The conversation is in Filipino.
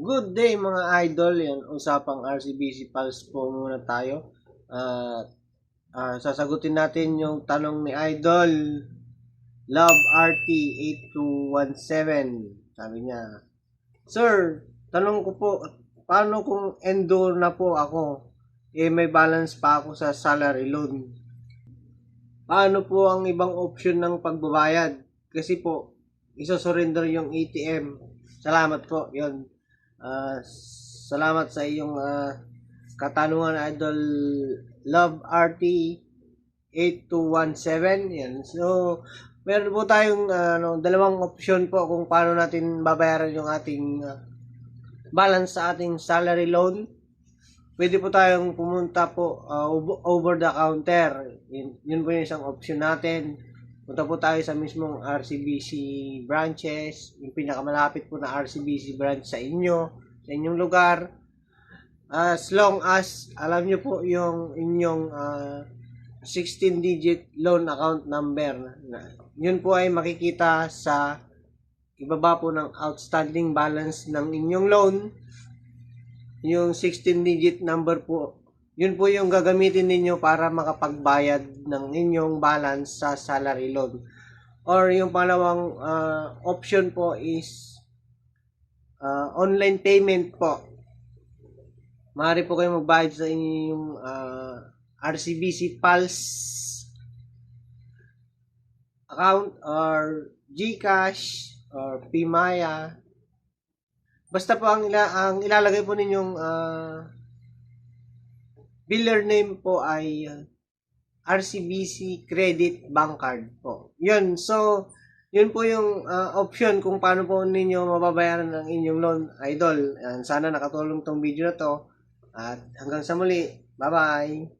Good day mga idol. Yan, usapang RCBC Pulse po muna tayo. At ah, sasagutin natin yung tanong ni Idol Love RT 8217. Sabi niya, Sir, tanong ko po, paano kung endo na po ako? Eh may balance pa ako sa salary loan. Paano po ang ibang option ng pagbabayad? Kasi po, isosurrender yung ATM. Salamat po. Yun. Ah, salamat sa iyong ah, katanungan, Idol Love RT 8217. Yan. So, meron po tayong ah, ano, dalawang option po kung paano natin babayaran yung ating ah, balance sa ating salary loan. Pwede po tayong pumunta po ov- over the counter. Yun, yun po yung isang option natin. Punta po tayo sa mismong RCBC branches, yung pinakamalapit po na RCBC branch sa inyo, sa inyong lugar. As long as alam nyo po yung inyong ah, 16-digit loan account number. Na, yun po ay makikita sa ibaba po ng outstanding balance ng inyong loan. Yung 16-digit number po yun po yung gagamitin ninyo para makapagbayad ng inyong balance sa salary loan. Or yung pangalawang ah, option po is ah, online payment po. Maaari po kayo magbayad sa inyong ah, RCBC Pulse account or GCash or Pimaya. Basta po ang, ila, ang ilalagay po ninyong ah, biller name po ay uh, RCBC Credit Bank Card po. Yun, so, yun po yung uh, option kung paano po ninyo mababayaran ang inyong loan, idol. Sana nakatulong tong video na to. At hanggang sa muli, bye-bye!